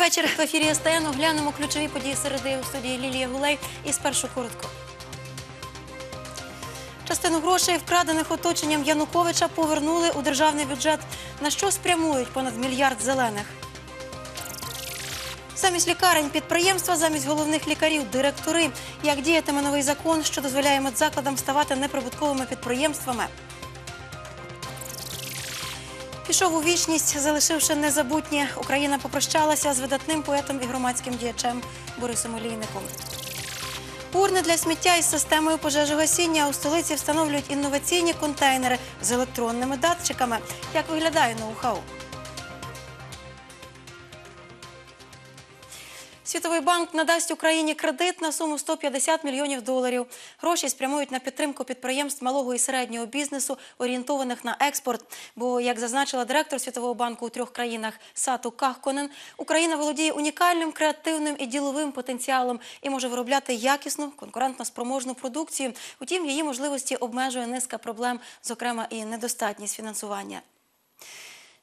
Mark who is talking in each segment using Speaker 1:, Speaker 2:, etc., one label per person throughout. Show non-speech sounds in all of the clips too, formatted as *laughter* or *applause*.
Speaker 1: Вечір. В ефірі СТН оглянемо ключові події середи у студії Лілія Гулей. І спершу коротко. Частину грошей, вкрадених оточенням Януковича, повернули у державний бюджет. На що спрямують понад мільярд зелених? Замість лікарень підприємства, замість головних лікарів директори. Як діятиме новий закон, що дозволяє медзакладам ставати неприбутковими підприємствами? Пішов у вічність, залишивши незабутнє. Україна попрощалася з видатним поетом і громадським діячем Борисом Олійником. Урни для сміття із системою пожежогасіння у столиці встановлюють інноваційні контейнери з електронними датчиками. Як виглядає ноу-хау? Світовий банк надасть Україні кредит на суму 150 мільйонів доларів. Гроші спрямують на підтримку підприємств малого і середнього бізнесу, орієнтованих на експорт. Бо, як зазначила директор Світового банку у трьох країнах Сату Кахконен, Україна володіє унікальним креативним і діловим потенціалом і може виробляти якісну, конкурентно спроможну продукцію. Утім, її можливості обмежує низка проблем, зокрема і недостатність фінансування.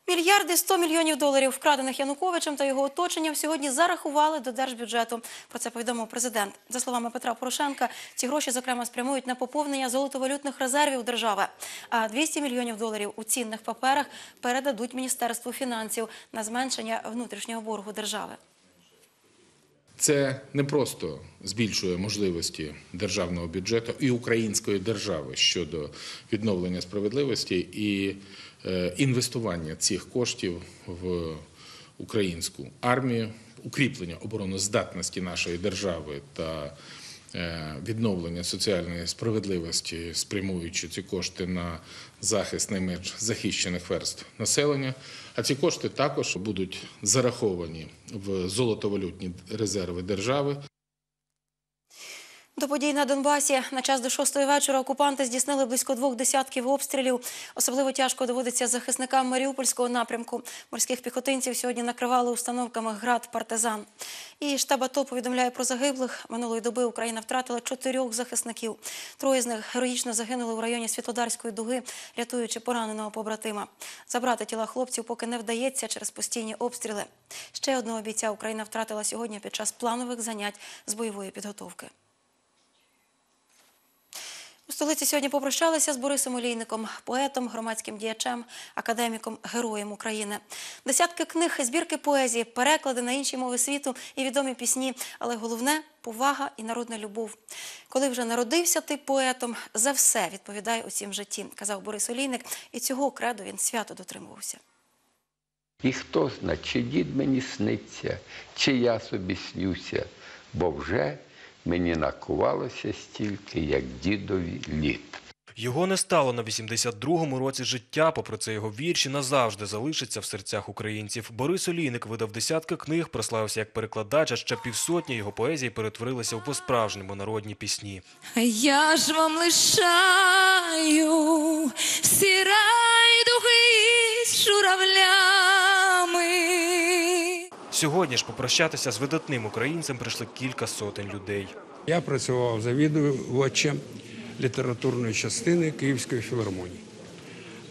Speaker 1: Мільярди 100 мільйонів доларів, вкрадених Януковичем та його оточенням, сьогодні зарахували до держбюджету. Про це повідомив президент. За словами Петра Порошенка, ці гроші, зокрема, спрямують на поповнення золотовалютних резервів держави. А 200 мільйонів доларів у цінних паперах передадуть Міністерству фінансів на зменшення внутрішнього боргу держави.
Speaker 2: Це не просто збільшує можливості державного бюджету і української держави щодо відновлення справедливості і інвестування цих коштів в українську армію, укріплення обороноздатності нашої держави та е, відновлення соціальної справедливості, спрямуючи ці кошти на захист найменш захищених верств населення. А ці кошти також будуть зараховані в золотовалютні резерви держави.
Speaker 1: До подій на Донбасі на час до шостої вечора окупанти здійснили близько двох десятків обстрілів. Особливо тяжко доводиться захисникам Маріупольського напрямку. Морських піхотинців сьогодні накривали установками град партизан. І штаб АТО повідомляє про загиблих. Минулої доби Україна втратила чотирьох захисників. Троє з них героїчно загинули в районі Світлодарської дуги, рятуючи пораненого побратима. Забрати тіла хлопців поки не вдається через постійні обстріли. Ще одного бійця Україна втратила сьогодні під час планових занять з бойової підготовки. У столиці сьогодні попрощалися з Борисом Олійником, поетом, громадським діячем, академіком, героєм України. Десятки книг, збірки поезії, переклади на інші мови світу і відомі пісні. Але головне повага і народна любов. Коли вже народився ти поетом, за все відповідає у цім житті, казав Борис Олійник, і цього креду він свято дотримувався.
Speaker 3: І хто зна, чи дід мені сниться, чи я собі снюся, бо вже мені накувалося стільки, як дідові літ.
Speaker 4: Його не стало на 82-му році життя, попри це його вірші назавжди залишаться в серцях українців. Борис Олійник видав десятки книг, прославився як перекладач, а ще півсотні його поезій перетворилися в по-справжньому народні пісні.
Speaker 5: Я ж вам лишаю всі райдуги з журавлями.
Speaker 4: Сьогодні ж попрощатися з видатним українцем прийшли кілька сотень людей.
Speaker 6: Я працював завідувачем літературної частини Київської філармонії.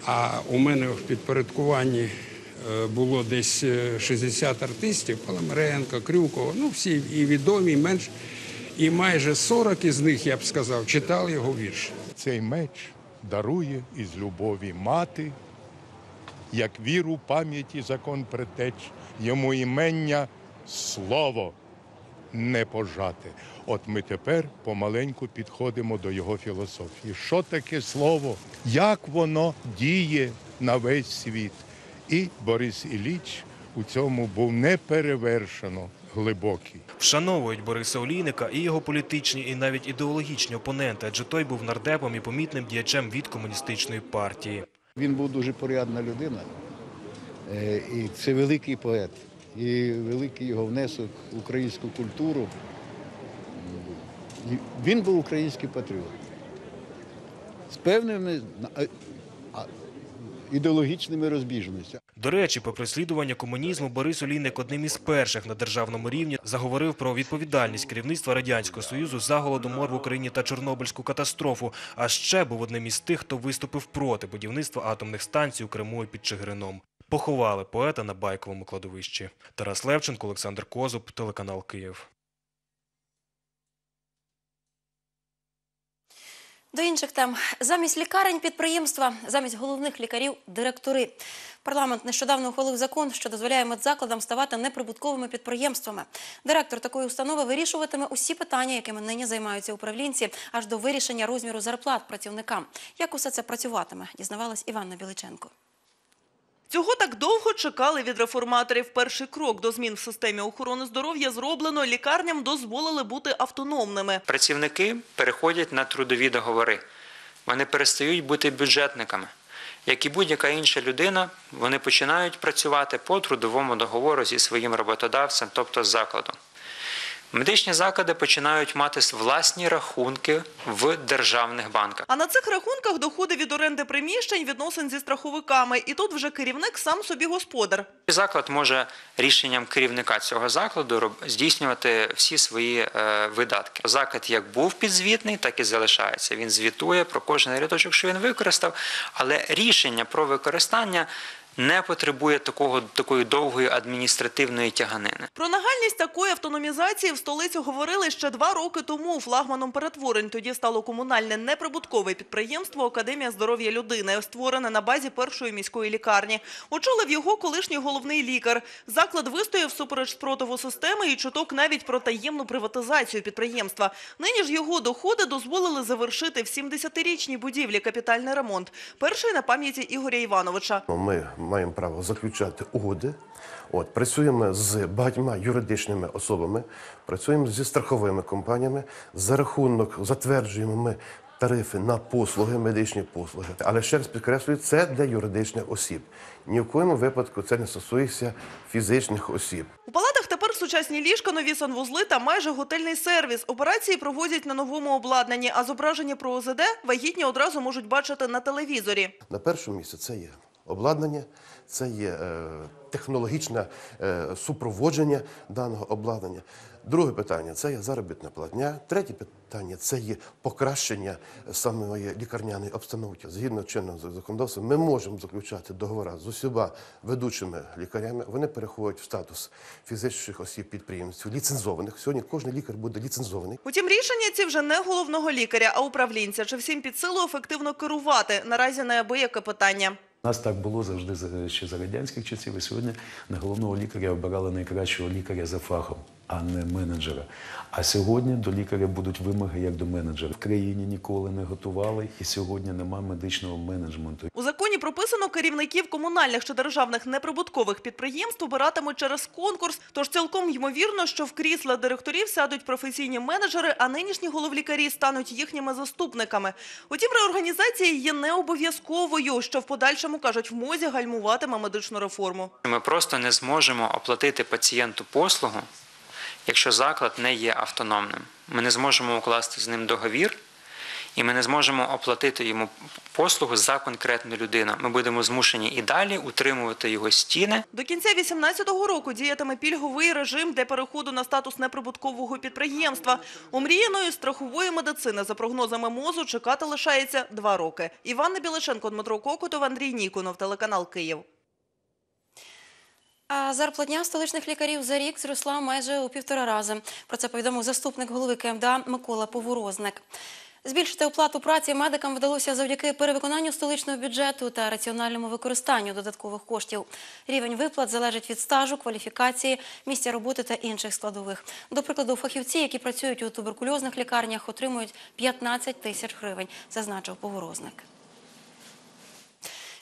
Speaker 6: А у мене в підпорядкуванні е, було десь е, 60 артистів: Паламаренко, Крюкова, ну всі і відомі, і менш. І майже 40 із них, я б сказав, читали його вірші.
Speaker 7: Цей меч дарує із любові мати, як віру, пам'ять і закон притеч, йому імення слово не пожати. От ми тепер помаленьку підходимо до його філософії. Що таке слово? Як воно діє на весь світ? І Борис Ілліч у цьому був неперевершено глибокий.
Speaker 4: Вшановують Бориса Олійника і його політичні, і навіть ідеологічні опоненти, адже той був нардепом і помітним діячем від комуністичної партії.
Speaker 8: Він був дуже порядна людина, е, і це великий поет, і великий його внесок в українську культуру. Він був український патріот. З певними ідеологічними розбіжностями.
Speaker 4: До речі, про переслідування комунізму Борис Олійник одним із перших на державному рівні заговорив про відповідальність керівництва радянського союзу за голодомор в Україні та Чорнобильську катастрофу. А ще був одним із тих, хто виступив проти будівництва атомних станцій у Криму і під Чигирином. Поховали поета на байковому кладовищі. Тарас Левченко, Олександр Козуб, телеканал Київ.
Speaker 1: До інших тем замість лікарень підприємства, замість головних лікарів директори. Парламент нещодавно ухвалив закон, що дозволяє медзакладам ставати неприбутковими підприємствами. Директор такої установи вирішуватиме усі питання, якими нині займаються управлінці, аж до вирішення розміру зарплат працівникам. Як усе це працюватиме, дізнавалась Іванна Біличенко.
Speaker 9: Цього так довго чекали від реформаторів. Перший крок до змін в системі охорони здоров'я зроблено. Лікарням дозволили бути автономними.
Speaker 10: Працівники переходять на трудові договори. Вони перестають бути бюджетниками. Як і будь-яка інша людина, вони починають працювати по трудовому договору зі своїм роботодавцем, тобто з закладом. Медичні заклади починають мати власні рахунки в державних банках.
Speaker 9: А на цих рахунках доходи від оренди приміщень, відносин зі страховиками. І тут вже керівник сам собі господар.
Speaker 10: Заклад може рішенням керівника цього закладу здійснювати всі свої е, видатки. Заклад як був підзвітний, так і залишається. Він звітує про кожен рядочок, що він використав, але рішення про використання не потребує такого такої довгої адміністративної тяганини.
Speaker 9: Про нагальність такої автономізації в столиці говорили ще два роки тому. Флагманом перетворень тоді стало комунальне неприбуткове підприємство Академія здоров'я людини, створене на базі першої міської лікарні. Очолив його колишній головний лікар. Заклад вистояв супереч спротиву системи і чуток навіть про таємну приватизацію підприємства. Нині ж його доходи дозволили завершити в 70-річній будівлі капітальний ремонт. Перший на пам'яті Ігоря Івановича.
Speaker 11: Ми маємо право заключати угоди. От, працюємо з багатьма юридичними особами, працюємо зі страховими компаніями. За рахунок затверджуємо ми тарифи на послуги, медичні послуги. Але ще раз підкреслюю, це для юридичних осіб. Ні в коєму випадку це не стосується фізичних осіб.
Speaker 9: У палатах тепер сучасні ліжка, нові санвузли та майже готельний сервіс. Операції проводять на новому обладнанні, а зображення про ОЗД вагітні одразу можуть бачити на телевізорі.
Speaker 11: На першому місці це є обладнання, це є е, технологічне е, супроводження даного обладнання. Друге питання це є заробітна платня. Третє питання це є покращення самої лікарняної обстановки. Згідно чинного законодавства, ми можемо заключати договори з усіма ведучими лікарями. Вони переходять в статус фізичних осіб підприємців, ліцензованих. Сьогодні кожен лікар буде ліцензований.
Speaker 9: Утім, рішення ці вже не головного лікаря, а управлінця. Чи всім під силу ефективно керувати? Наразі неабияке питання.
Speaker 12: Нас так було завжди ще за радянських часів. І сьогодні на головного лікаря обирали найкращого лікаря за фахом, а не менеджера. А сьогодні до лікаря будуть вимоги як до менеджера. В країні ніколи не готували, і сьогодні немає медичного менеджменту.
Speaker 9: У законі прописано керівників комунальних чи державних неприбуткових підприємств обиратимуть через конкурс. Тож цілком ймовірно, що в крісла директорів сядуть професійні менеджери, а нинішні головлікарі стануть їхніми заступниками. Утім, реорганізація є не обов'язковою, що в подальшому кажуть в мозі гальмуватиме медичну реформу.
Speaker 10: Ми просто не зможемо оплатити пацієнту послугу, якщо заклад не є автономним. Ми не зможемо укласти з ним договір, і ми не зможемо оплатити йому послугу за конкретну людину. Ми будемо змушені і далі утримувати його стіни.
Speaker 9: До кінця 2018 року діятиме пільговий режим для переходу на статус неприбуткового підприємства. Омріяної страхової медицини за прогнозами МОЗу чекати лишається два роки. Іванна Білишенко, Дмитро Кокотов, Андрій Ніконов, телеканал Київ.
Speaker 1: А зарплатня столичних лікарів за рік зросла майже у півтора рази. Про це повідомив заступник голови КМДА Микола Поворозник. Збільшити оплату праці медикам вдалося завдяки перевиконанню столичного бюджету та раціональному використанню додаткових коштів. Рівень виплат залежить від стажу, кваліфікації, місця роботи та інших складових. До прикладу, фахівці, які працюють у туберкульозних лікарнях, отримують 15 тисяч гривень, зазначив Поворозник.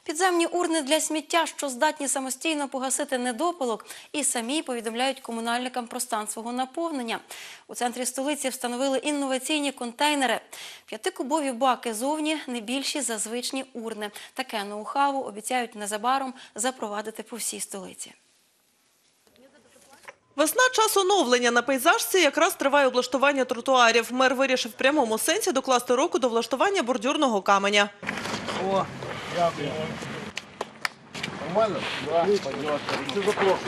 Speaker 1: Підземні урни для сміття, що здатні самостійно погасити недопалок, і самі повідомляють комунальникам про стан свого наповнення. У центрі столиці встановили інноваційні контейнери. П'ятикубові баки зовні не більші за звичні урни. Таке ноу-хау обіцяють незабаром запровадити по всій столиці.
Speaker 9: Весна – час оновлення. На пейзажці якраз триває облаштування тротуарів. Мер вирішив в прямому сенсі докласти руку до влаштування бордюрного каменя. Нормально? Да, Це запрошую.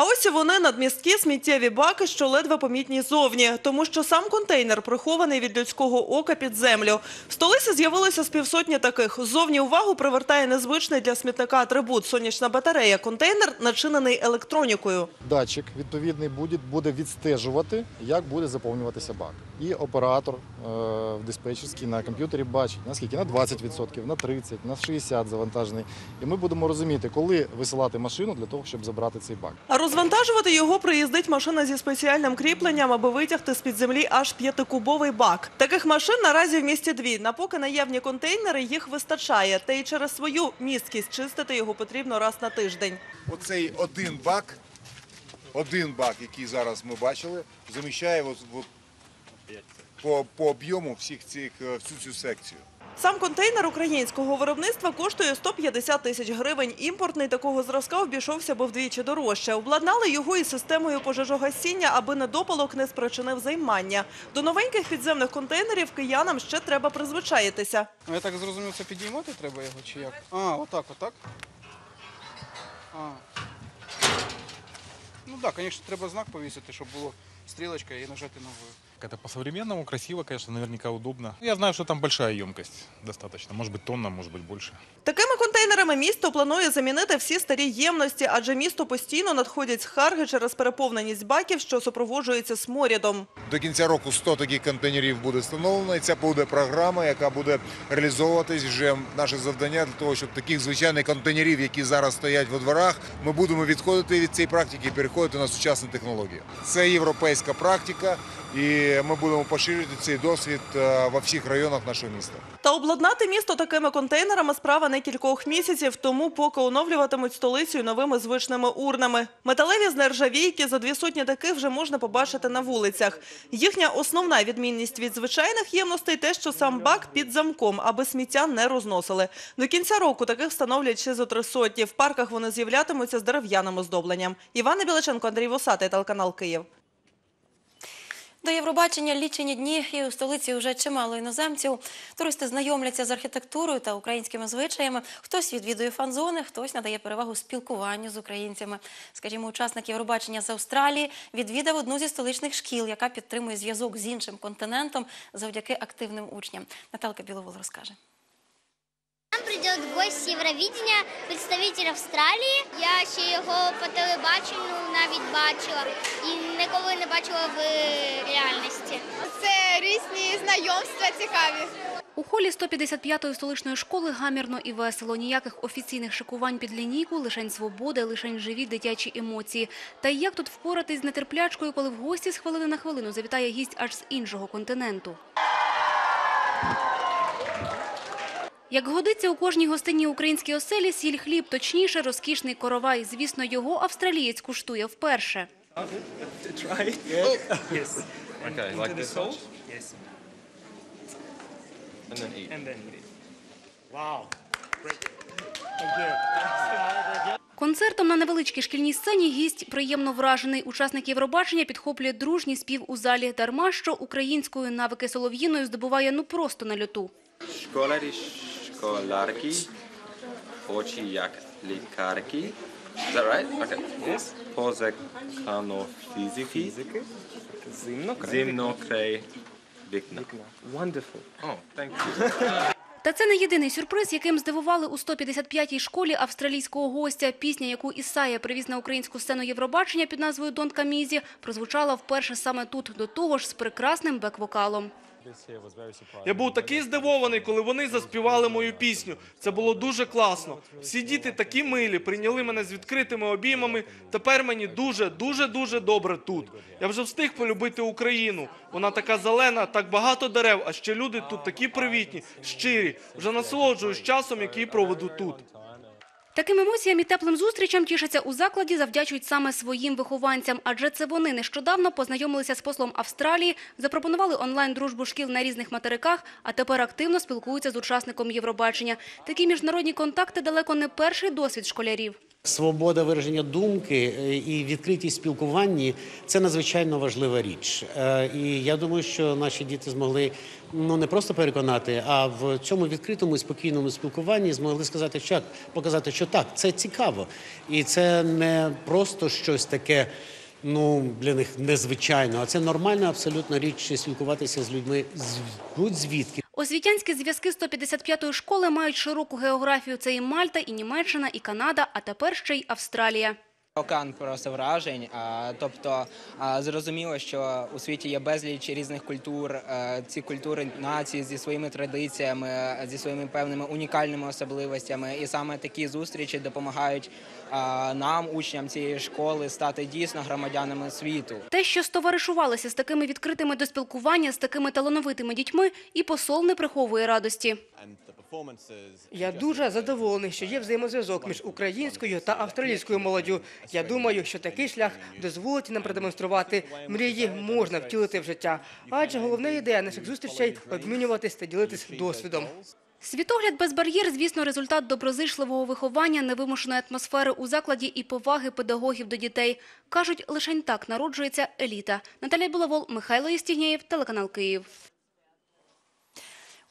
Speaker 9: А ось і вони надмісткі сміттєві баки, що ледве помітні зовні, тому що сам контейнер прихований від людського ока під землю. В столиці з'явилося з півсотні таких. Зовні увагу привертає незвичний для смітника атрибут – сонячна батарея. Контейнер начинений електронікою.
Speaker 13: Датчик відповідний буде, буде відстежувати, як буде заповнюватися бак. І оператор е, в диспетчерській на комп'ютері бачить, наскільки на 20%, на 30%, на 60% завантажений. І ми будемо розуміти, коли висилати машину для того, щоб забрати цей бак.
Speaker 9: Розвантажувати його приїздить машина зі спеціальним кріпленням, аби витягти з-під землі аж п'ятикубовий бак. Таких машин наразі в місті дві. На поки наявні контейнери їх вистачає. Та й через свою місткість чистити його потрібно раз на тиждень.
Speaker 14: Оцей один бак, один бак, який зараз ми бачили, заміщає по, по об'єму всіх цих, е, всю цю секцію.
Speaker 9: Сам контейнер українського виробництва коштує 150 тисяч гривень. Імпортний такого зразка обійшовся би вдвічі дорожче. Обладнали його із системою пожежогасіння, аби недопалок не спричинив займання. До новеньких підземних контейнерів киянам ще треба призвичаїтися.
Speaker 15: Ну, я так зрозумів, це підіймати треба його чи як? А, отак, отак. А. Ну так, звісно, треба знак повісити, щоб було стрілочка і нажати ногою.
Speaker 16: Это по-современному, красиво, конечно, наверняка удобно. Я знаю, что там большая емкость достаточно. Может быть, тонна, может быть, больше.
Speaker 9: Такими контейнерами місто планує замінити всі старі ємності, адже місто постійно надходять скарги через переповненість баків, що супроводжується сморідом.
Speaker 14: До кінця року 100 таких контейнерів буде встановлено, і це буде програма, яка буде реалізовуватись вже наше завдання для того, щоб таких звичайних контейнерів, які зараз стоять во дворах, ми будемо відходити від цієї практики і переходити на сучасні технології. Це європейська практика, і ми будемо поширювати цей досвід е, во всіх районах нашого міста.
Speaker 9: Та обладнати місто такими контейнерами справа не кількох місяців, тому поки оновлюватимуть столицю новими звичними урнами. Металеві з нержавійки за дві сотні таких вже можна побачити на вулицях. Їхня основна відмінність від звичайних ємностей те, що сам бак під замком, аби сміття не розносили. До кінця року таких встановлять ще зо три сотні. В парках вони з'являтимуться з дерев'яним оздобленням. Івана Біличенко, Андрій Восатий, телеканал Київ.
Speaker 1: До Євробачення лічені дні і у столиці вже чимало іноземців. Туристи знайомляться з архітектурою та українськими звичаями. Хтось відвідує фан-зони, хтось надає перевагу спілкуванню з українцями. Скажімо, учасник Євробачення з Австралії відвідав одну зі столичних шкіл, яка підтримує зв'язок з іншим континентом завдяки активним учням. Наталка Біловол розкаже.
Speaker 17: Прийде гость Євровідення, представитель Австралії. Я ще його по телебаченню навіть бачила і ніколи не бачила в реальності.
Speaker 18: Це різні знайомства цікаві.
Speaker 19: У холі 155-ї столичної школи гамірно і весело. Ніяких офіційних шикувань під лінійку, лишень свобода, лишень живі дитячі емоції. Та й як тут впоратись з нетерплячкою, коли в гості з хвилини на хвилину завітає гість аж з іншого континенту? Як годиться у кожній гостинній українській оселі, сіль хліб, точніше, розкішний коровай. Звісно, його австралієць куштує вперше. Концертом на невеличкій шкільній сцені гість приємно вражений. Учасник Євробачення підхоплює дружній спів у залі. Дарма, що українською навики солов'їною здобуває ну просто на льоту.
Speaker 20: Школярі, школярки, очі як лікарки. Is that right? Okay. Yes. Позакано фізики. Фізики. Зимнокрай вікна. Wonderful. Oh, thank you. *laughs*
Speaker 19: Та це не єдиний сюрприз, яким здивували у 155-й школі австралійського гостя. Пісня, яку Ісая привіз на українську сцену Євробачення під назвою «Донт Камізі», прозвучала вперше саме тут, до того ж з прекрасним бек-вокалом.
Speaker 21: Я був такий здивований, коли вони заспівали мою пісню. Це було дуже класно. Всі діти такі милі, прийняли мене з відкритими обіймами. Тепер мені дуже, дуже, дуже добре тут. Я вже встиг полюбити Україну. Вона така зелена, так багато дерев, а ще люди тут такі привітні, щирі. Вже насолоджуюсь часом, який проведу тут.
Speaker 19: Таким емоціям і теплим зустрічам тішаться у закладі, завдячують саме своїм вихованцям. Адже це вони нещодавно познайомилися з послом Австралії, запропонували онлайн-дружбу шкіл на різних материках, а тепер активно спілкуються з учасником Євробачення. Такі міжнародні контакти далеко не перший досвід школярів.
Speaker 22: Свобода вираження думки е, і відкритість спілкуванні це надзвичайно важлива річ. Е, І я думаю, що наші діти змогли ну не просто переконати, а в цьому відкритому і спокійному спілкуванні змогли сказати, що показати, що так, це цікаво, і це не просто щось таке. Ну для них незвичайно, а це нормальна абсолютно річ спілкуватися з людьми з будь-звідки.
Speaker 19: Освітянські зв'язки 155-ї школи мають широку географію. Це і Мальта, і Німеччина, і Канада, а тепер ще й Австралія.
Speaker 23: Океан просто вражень. А, Тобто зрозуміло, що у світі є безліч різних культур. е, Ці культури нації зі своїми традиціями, зі своїми певними унікальними особливостями. І саме такі зустрічі допомагають нам, учням цієї школи, стати дійсно громадянами світу.
Speaker 19: Те, що стоваришувалися з такими відкритими до спілкування, з такими талановитими дітьми, і посол не приховує радості.
Speaker 24: Я дуже задоволений, що є взаємозв'язок між українською та австралійською молоддю. Я думаю, що такий шлях дозволить нам продемонструвати мрії можна втілити в життя. Адже головна ідея наших зустрічей обмінюватись та ділитись досвідом.
Speaker 19: Світогляд без бар'єр, звісно, результат доброзичливого виховання, невимушеної атмосфери у закладі і поваги педагогів до дітей. Кажуть, лишень так народжується еліта. Наталія Булавол, Михайло Єстігнєєв, телеканал Київ.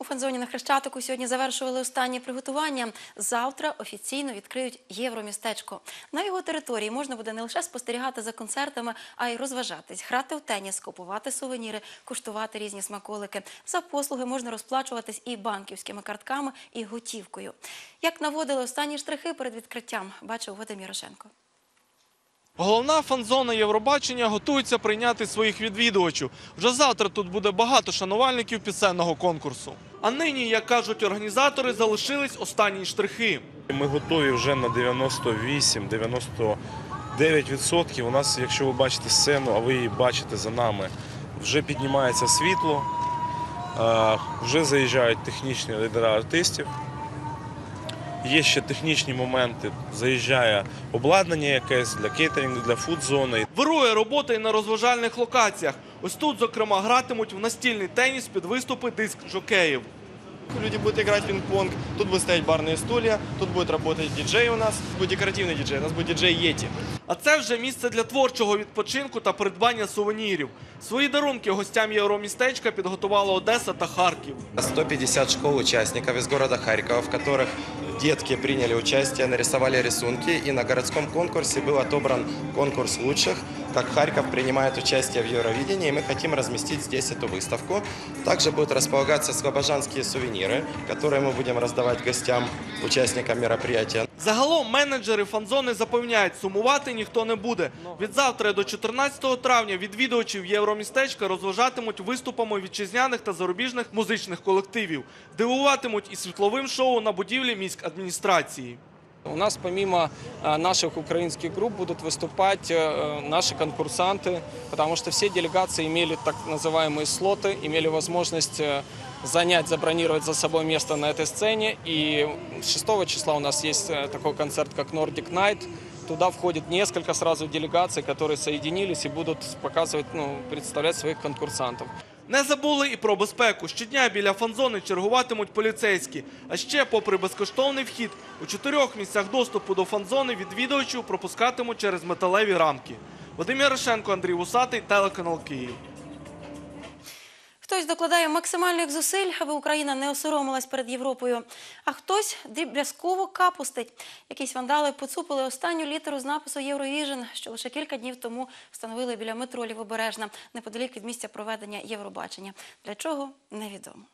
Speaker 1: У фанзоні на Хрещатику сьогодні завершували останні приготування. Завтра офіційно відкриють євромістечко. На його території можна буде не лише спостерігати за концертами, а й розважатись, грати в теніс, купувати сувеніри, куштувати різні смаколики. За послуги можна розплачуватись і банківськими картками, і готівкою. Як наводили останні штрихи перед відкриттям, бачив Вадим Ярошенко.
Speaker 21: Головна фан-зона Євробачення готується прийняти своїх відвідувачів. Вже завтра тут буде багато шанувальників пісенного конкурсу. А нині, як кажуть організатори, залишились останні штрихи.
Speaker 25: Ми готові вже на 98-99%. У нас, якщо ви бачите сцену, а ви її бачите за нами, вже піднімається світло, е, вже заїжджають технічні лідери артистів. Є ще технічні моменти. Заїжджає обладнання якесь для кейтерінгу, для фуд-зони.
Speaker 21: Вирує робота і на розважальних локаціях. Ось тут, зокрема, гратимуть в настільний теніс під виступи диск жокеїв.
Speaker 26: Люди будут играть в пинг-понг, тут будут стоять барные стулья, тут будет работать диджей у нас, будет декоративный диджей, у нас будет диджей Йети.
Speaker 21: А це вже місце для творчого відпочинку та придбання сувенірів. Свої дарунки гостям євромістечка підготувала Одеса та Харків.
Speaker 27: 150 школ участников из города Харькова, в которых детки приняли участие, нарисовали рисунки, и на городском конкурсе был отобран конкурс лучших, как Харьков принимает участие в Евровидении, и мы хотим разместить здесь эту выставку. Также будут располагаться слобожанские сувениры, которые мы будем раздавать гостям, участникам мероприятия.
Speaker 21: Загалом менеджери фанзони запевняють, сумувати ніхто не буде. Від завтра до 14 травня відвідувачів євромістечка розважатимуть виступами вітчизняних та зарубіжних музичних колективів, дивуватимуть і світловим шоу на будівлі міськадміністрації.
Speaker 28: У нас помимо э, наших украинских групп будут выступать э, наши конкурсанты, потому что все делегации имели так называемые слоты, имели возможность э, занять, забронировать за собой место на этой сцене. И 6 числа у нас есть э, такой концерт, как Nordic Night. Туда входит несколько сразу делегаций, которые соединились и будут показывать, ну, представлять своих конкурсантов.
Speaker 21: Не забули і про безпеку. Щодня біля фанзони чергуватимуть поліцейські. А ще, попри безкоштовний вхід, у чотирьох місцях доступу до фанзони відвідувачів пропускатимуть через металеві рамки. Вадим Ярошенко, Андрій Вусатий, телеканал Київ.
Speaker 1: Хтось докладає максимальних зусиль, аби Україна не осоромилась перед Європою, а хтось дріб'язково капустить. Якісь вандали поцупили останню літеру з напису Євровіжен, що лише кілька днів тому встановили біля метро Лівобережна, неподалік від місця проведення Євробачення. Для чого невідомо.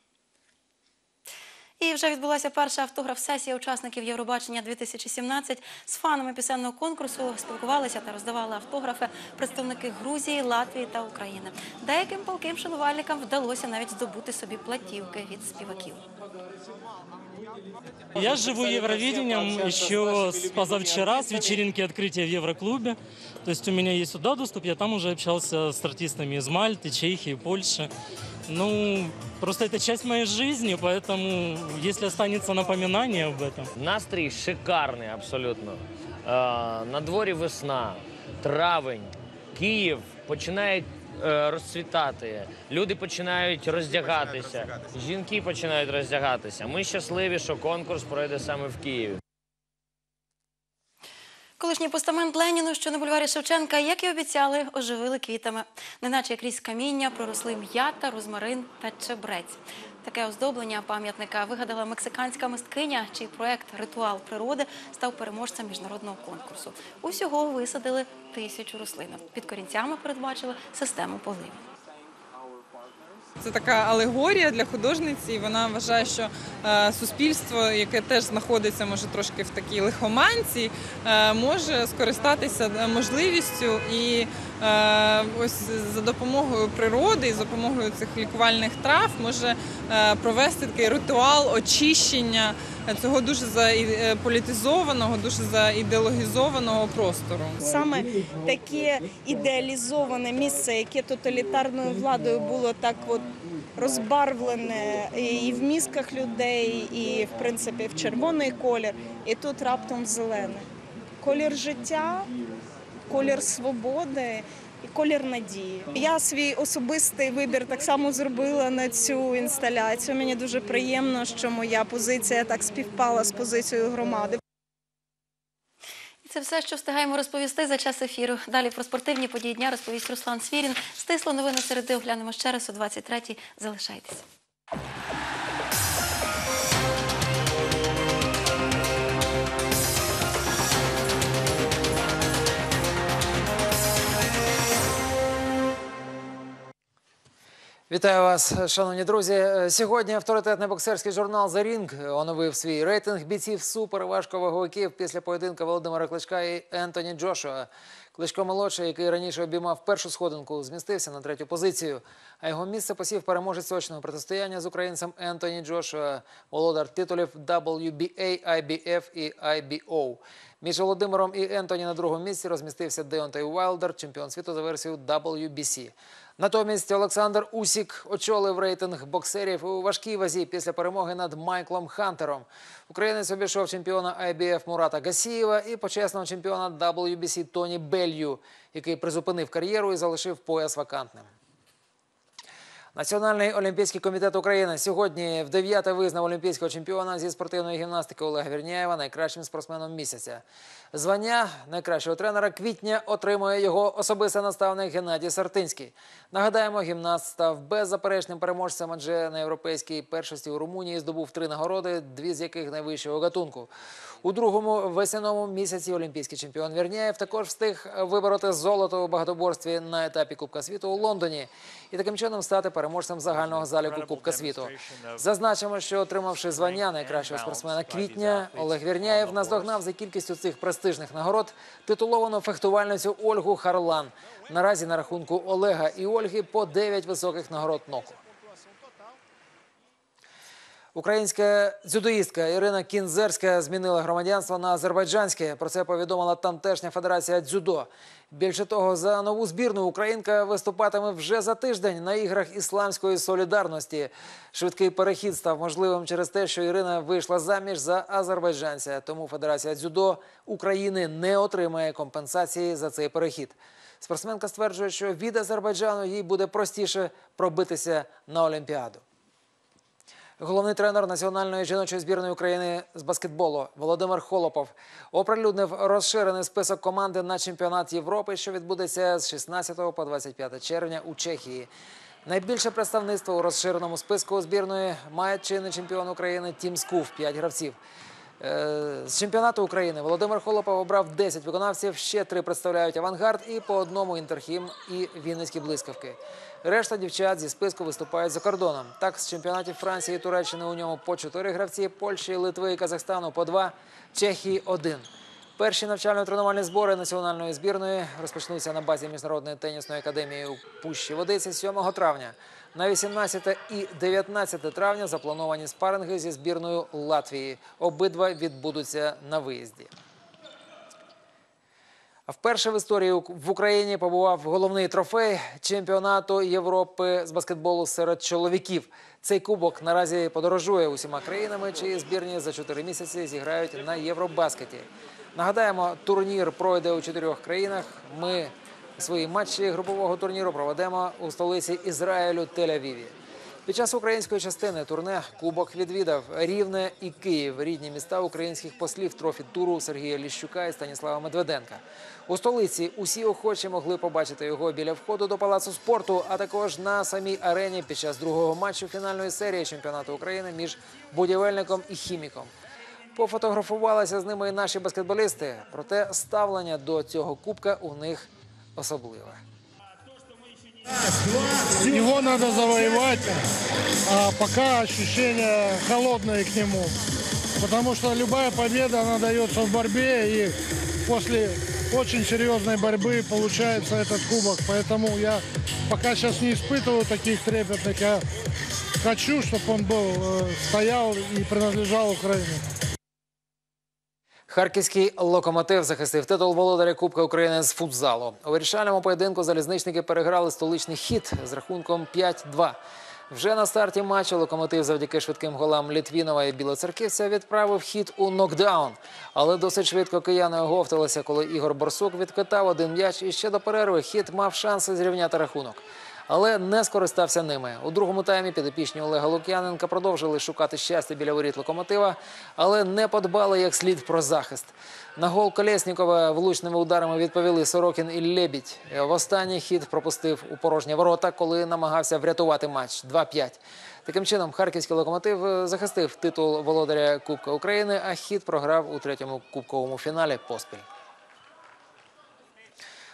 Speaker 1: І вже відбулася перша автограф-сесія учасників Євробачення 2017. З фанами пісенного конкурсу спілкувалися та роздавали автографи представники Грузії, Латвії та України. Деяким палким шанувальникам вдалося навіть здобути собі платівки від співаків.
Speaker 29: Я живу Евровидением еще с позавчера, с вечеринки открытия в Евроклубе. То есть у меня есть туда доступ, я там уже общался с артистами из Мальты, Чехии, Польши. Ну, просто это часть моей жизни, поэтому если останется напоминание об этом.
Speaker 30: Настрій шикарний абсолютно. Е, на дворі весна, травень, Київ починає е, розцвітати. Люди починають роздягатися, жінки починають роздягатися. Ми щасливі, що конкурс пройде саме в Києві.
Speaker 1: Колишній постамент Леніну, що на бульварі Шевченка, як і обіцяли, оживили квітами. Неначе крізь каміння проросли м'ята, розмарин та чебрець. Таке оздоблення пам'ятника вигадала мексиканська мисткиня, чий проект Ритуал природи став переможцем міжнародного конкурсу. Усього висадили тисячу рослинок. Під корінцями передбачили систему поливу.
Speaker 31: Це така алегорія для художниці. і Вона вважає, що е, суспільство, яке теж знаходиться, може трошки в такій лихоманці, е, може скористатися е, можливістю і ось за допомогою природи і за допомогою цих лікувальних трав може е, провести такий ритуал очищення цього дуже заполітизованого, дуже заідеологізованого простору.
Speaker 32: Саме таке ідеалізоване місце, яке тоталітарною владою було так от розбарвлене і в мізках людей, і в принципі в червоний колір, і тут раптом зелене. Колір життя, колір свободи. І колір надії. Я свій особистий вибір так само зробила на цю інсталяцію. Мені дуже приємно, що моя позиція так співпала з позицією громади.
Speaker 1: І це все, що встигаємо розповісти за час ефіру. Далі про спортивні події дня розповість Руслан Свірін. Стисло новини середи оглянемо ще раз о 23-й. Залишайтеся.
Speaker 33: Вітаю вас, шановні друзі. Е, Сьогодні авторитетний боксерський журнал «The Ring» оновив свій рейтинг бійців суперважковаговиків після поєдинка Володимира Кличка і Ентоні Джошуа. Кличко молодший, який раніше обіймав першу сходинку, змістився на третю позицію. А його місце посів переможець очного протистояння з українцем Ентоні Джошуа, володар титулів WBA, IBF і IBO. Між Володимиром і Ентоні на другому місці розмістився Деонтей Уайлдер, чемпіон світу за версією WBC. Натомість Олександр Усік очолив рейтинг боксерів у важкій вазі після перемоги над Майклом Хантером. Українець обійшов чемпіона IBF Мурата Гасієва і почесного чемпіона WBC Тоні Белью, який призупинив кар'єру і залишив пояс вакантним. Національний олімпійський комітет України сьогодні в дев'яте визнав олімпійського чемпіона зі спортивної гімнастики Олега Вірняєва найкращим спортсменом місяця. Звання найкращого тренера квітня отримує його особистий наставник Геннадій Сартинський. Нагадаємо, гімнаст став беззаперечним переможцем, адже на європейській першості у Румунії здобув три нагороди, дві з яких найвищого гатунку. У другому весняному місяці олімпійський чемпіон Вірняєв також встиг вибороти золото у багатоборстві на етапі Кубка світу у Лондоні і таким чином стати переможцем загального заліку Кубка світу. Зазначимо, що отримавши звання найкращого спортсмена квітня, Олег Вірняєв наздогнав за кількістю цих престижних нагород титуловану фехтувальницю Ольгу Харлан. Наразі на рахунку Олега і Ольги по 9 високих нагород ноку. Українська дзюдоїстка Ірина Кінзерська змінила громадянство на азербайджанське. Про це повідомила тамтешня федерація дзюдо. Більше того, за нову збірну українка виступатиме вже за тиждень на іграх ісламської солідарності. Швидкий перехід став можливим через те, що Ірина вийшла заміж за азербайджанця. Тому Федерація дзюдо України не отримає компенсації за цей перехід. Спортсменка стверджує, що від Азербайджану їй буде простіше пробитися на Олімпіаду. Головний тренер національної жіночої збірної України з баскетболу Володимир Холопов оприлюднив розширений список команди на чемпіонат Європи, що відбудеться з 16 по 25 червня у Чехії. Найбільше представництво у розширеному списку збірної має чинний чемпіон України Тім Скуф – 5 гравців. Е, З чемпіонату України Володимир Холопов обрав 10 виконавців, ще три представляють авангард і по одному інтерхім і Вінницькі блискавки. Решта дівчат зі списку виступають за кордоном. Так, з чемпіонатів Франції і Туреччини у ньому по 4 гравці, Польщі, Литви і Казахстану по 2, Чехії – 1. Перші навчально-тренувальні збори національної збірної розпочнуться на базі Міжнародної тенісної академії у Пущі Водиці 7 травня. На 18 і 19 травня заплановані спаринги зі збірною Латвії. Обидва відбудуться на виїзді. А вперше в історії в Україні побував головний трофей чемпіонату Європи з баскетболу серед чоловіків. Цей кубок наразі подорожує усіма країнами, чиї збірні за чотири місяці зіграють на Євробаскеті. Нагадаємо, турнір пройде у чотирьох країнах. Ми свої матчі групового турніру проведемо у столиці Ізраїлю Тель-Авіві. Під час української частини турне Кубок відвідав Рівне і Київ, рідні міста українських послів трофі туру Сергія Ліщука і Станіслава Медведенка. У столиці усі охочі могли побачити його біля входу до палацу спорту, а також на самій арені під час другого матчу фінальної серії чемпіонату України між будівельником і хіміком. Пофотографувалися з ними і наші баскетболісти, проте ставлення до цього кубка у них особливе.
Speaker 34: Его надо завоевать, а пока ощущения холодные к нему. Потому что любая победа, она дается в борьбе, и после очень серьезной борьбы получается этот кубок. Поэтому я пока сейчас не испытываю таких трепетных. Я хочу, чтобы он был, э, стоял и принадлежал Украине.
Speaker 33: Харківський локомотив захистив титул володаря Кубка України з футзалу. У вирішальному поєдинку залізничники переграли столичний хід з рахунком 5-2. Вже на старті матчу локомотив завдяки швидким голам Літвінова і Білоцерківця відправив хід у нокдаун. Але досить швидко кияни оговталися, коли Ігор Борсук відкатав один м'яч і ще до перерви хід мав шанси зрівняти рахунок. Але не скористався ними. У другому таймі підопічні Олега Лук'яненка продовжили шукати щастя біля воріт локомотива, але не подбали як слід про захист. На гол Колєснікова влучними ударами відповіли Сорокін і Лебідь. В останній хід пропустив у порожні ворота, коли намагався врятувати матч 2-5. Таким чином, харківський локомотив е, захистив титул володаря Кубка України, а хід програв у третьому кубковому фіналі поспіль.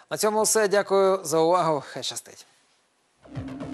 Speaker 33: На цьому все. Дякую за увагу. Хай щастить. Thank you.